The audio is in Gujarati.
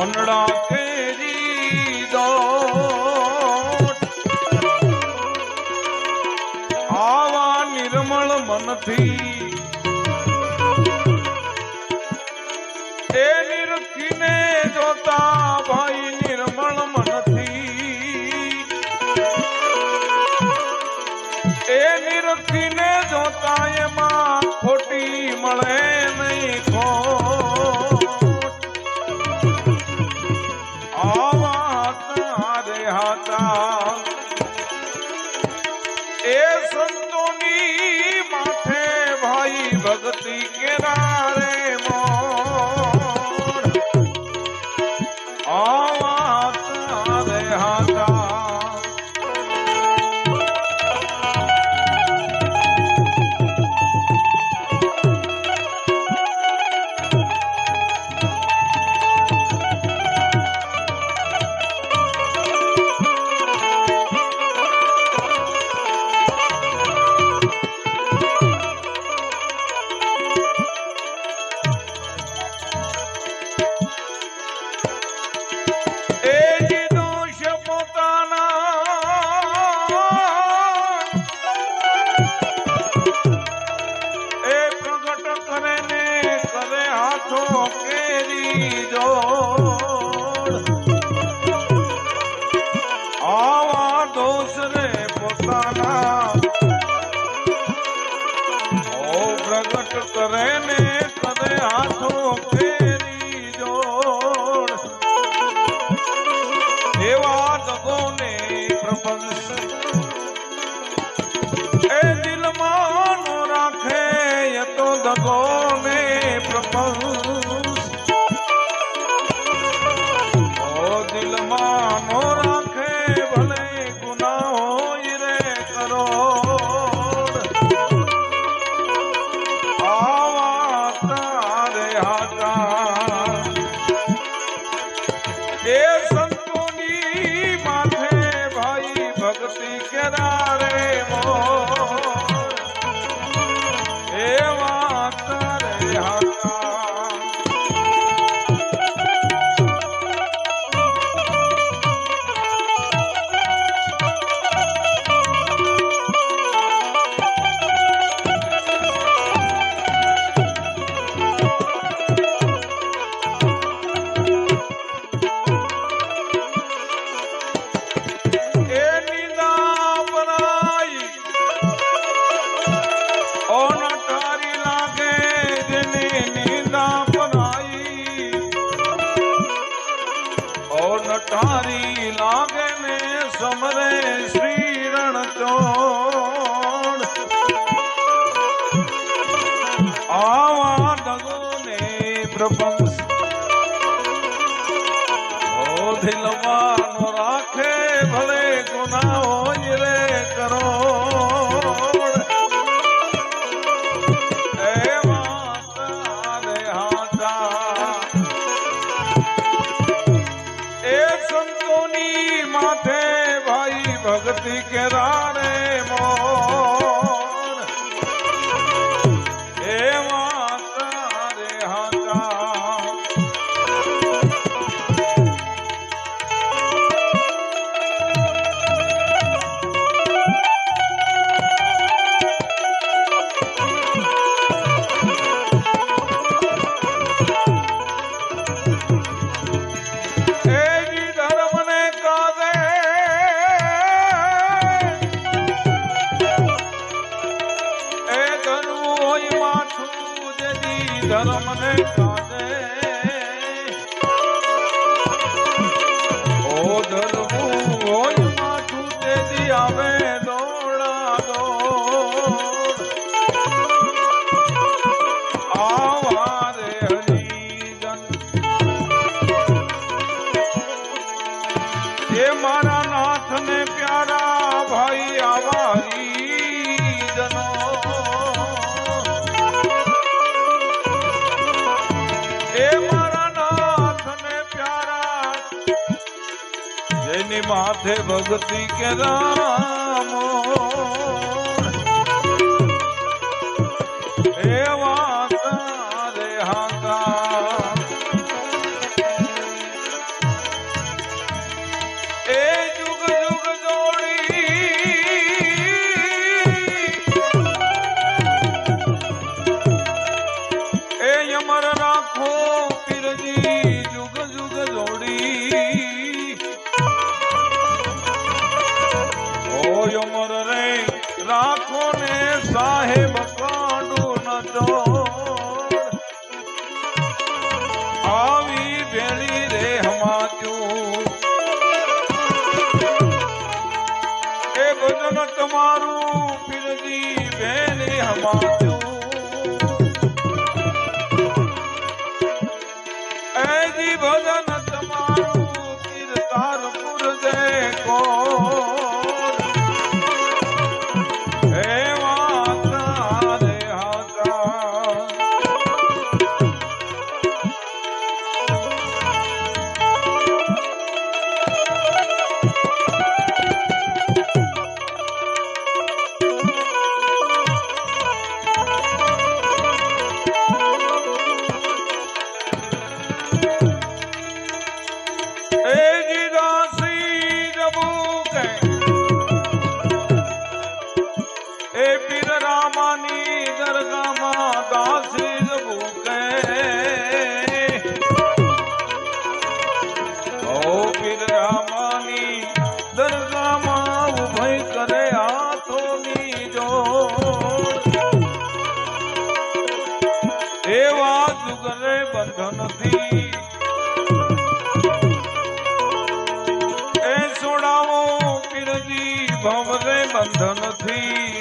મંડળા ફેરી દો આવા નિર્મળ મનથી એ નિરખીને જોતા ભાઈ નિર્મળ મનથી. એ નિરખીને જોતા એમાં ખોટી મળે નહીં ખો નિંદા પરાઈ. ઓ નટારી લાગે ને સમરે શ્રી રણચોણ આવા ડગો ને પ્રભંસ ઓ દિલવાનો ધર્મ ને કાદે. ઓ ધર્મ હોય માથું આવે માથે ભગતી કે રામ? એ ભજન તમારું પીરજી ભેળી હમાચ્યું એજી ભજન એવા જુગરે બંધનથી એ છોડાવો પીરજી ભવરે બંધનથી